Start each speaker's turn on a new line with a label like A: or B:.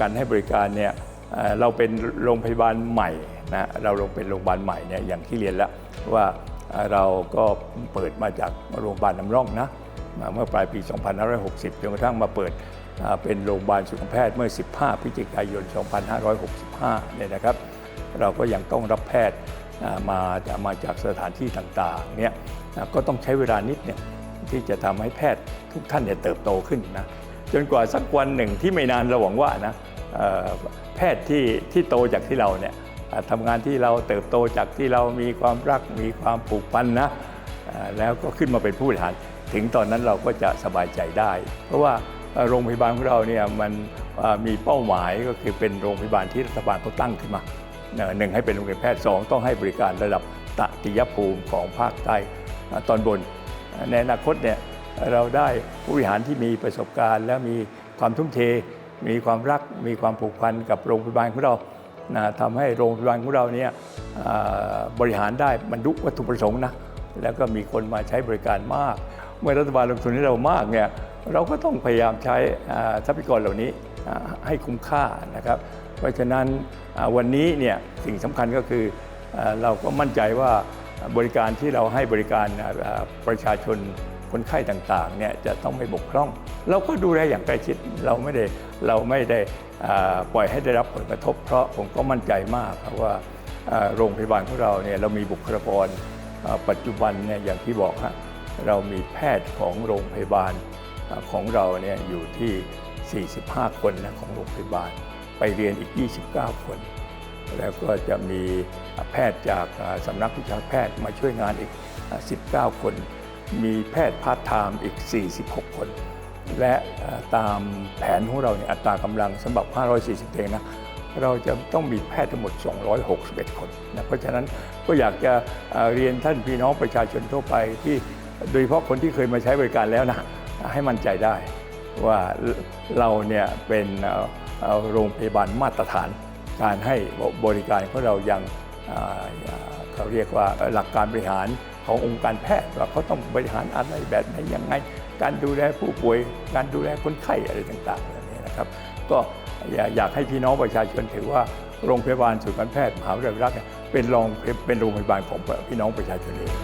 A: การให้บริการเนี่ยเราเป็นโรงพยาบาลใหม่นะเราลงเป็นโรงพยาบาลใหม่เนี่ยอย่างที่เรียนแล้วว่าเราก็เปิดมาจากโรงพยาบาลน้ำร่องนะเมื่อปลายปี 2560 จนกระทั่งมาเปิดเป็นโรงพยาบาลสุขแพทย์เมื่อ 15 พฤศจิกายน 2565 เนี่ยนะครับ เราก็ยังต้องรับแพทย์อ่ามาจะมาจากสถานที่ต่างๆเนี่ยก็ต้องใช้เวลานิดเนี่ยที่จะทำให้แพทย์ทุกท่านเนี่ยเติบโตขึ้นนะ จนกว่าสักวันหนึ่งที่ไม่นานเราหวังว่านะแพทย์ที่ที่โตจากที่เราเนี่ยทำงานที่เราเติบโตจากที่เรามีความรักมีความผูกพันนะแล้วก็ขึ้นมาเป็นผู้บริหาร ถึงตอนนั้นเราก็จะสบายใจได้ เพราะว่าโรงพยาบาลของเราเนี่ยมันมีเป้าหมายก็คือเป็นโรงพยาบาลที่รัฐบาลเขาตั้งขึ้นมาหนึ่งให้เป็นโรงเรียนแพทย์สองต้องให้บริการระดับตติยภูมิของภาคใต้ตอนบนในอนาคตเนี่ย เราได้ผู้บริหารที่มีประสบการณ์ และมีความทุ่มเท มีความรัก มีความผูกพันกับโรงพยาบาลของเรานะทำให้โรงพยาบาลของเราเนี่ยบริหารได้บรรลุวัตถุประสงค์นะแล้วก็มีคนมาใช้บริการมาก เมื่อรัฐบาลลงทุนให้เรามากเนี่ยเราก็ต้องพยายามใช้ทรัพยากรเหล่านี้ให้คุ้มค่านะครับ เพราะฉะนั้นวันนี้เนี่ยสิ่งสำคัญก็คืออเราก็มั่นใจว่าบริการที่เราให้บริการประชาชน คนไข้ต่างๆเนี่ยจะต้องไม่บกพร่อง เราก็ดูแลอย่างใกล้ชิดเราไม่ได้เราไม่ได้ปล่อยให้ได้รับผลกระทบ เพราะผมก็มั่นใจมากครับว่าโรงพยาบาลของเราเนี่ยเรามีบุคลากรปัจจุบันเนี่ยอย่างที่บอกฮะเรามีแพทย์ของโรงพยาบาลของเราเนี่ยอยู่ที่ 45 คนนะของโรงพยาบาล ไปเรียนอีก 29 คน แล้วก็จะมีแพทย์จากสำนักวิชาแพทย์มาช่วยงานอีก 19 คน มีแพทย์พาร์ทไทม์อีก 46 คน และตามแผนของเราเนี่ยอัตรากำลังสำหรับ 540 เตียงนะเราจะต้องมีแพทย์ทั้งหมด 261 คนนะเพราะฉะนั้นก็อยากจะเรียนท่านพี่น้องประชาชนทั่วไปที่โดยเฉพาะคนที่เคยมาใช้บริการแล้วนะให้มั่นใจได้ว่าเราเนี่ยเป็นโรงพยาบาลมาตรฐาน การให้บริการของเรายังอ่าอ่าเขาเรียกว่าหลักการบริหาร ขององค์การแพทย์ว่าเขาต้องบริหารอะไรแบบไหนยังไง การดูแลผู้ป่วย การดูแลคนไข้อะไรต่างๆแบบนี้นะครับ ก็อยากอยากให้พี่น้องประชาชนถือว่าโรงพยาบาลศูนย์การแพทย์มหาวิทยาลัยรักษณ์เนี่ยเป็นรองเป็นโรงพยาบาลของพี่น้องประชาชนเอง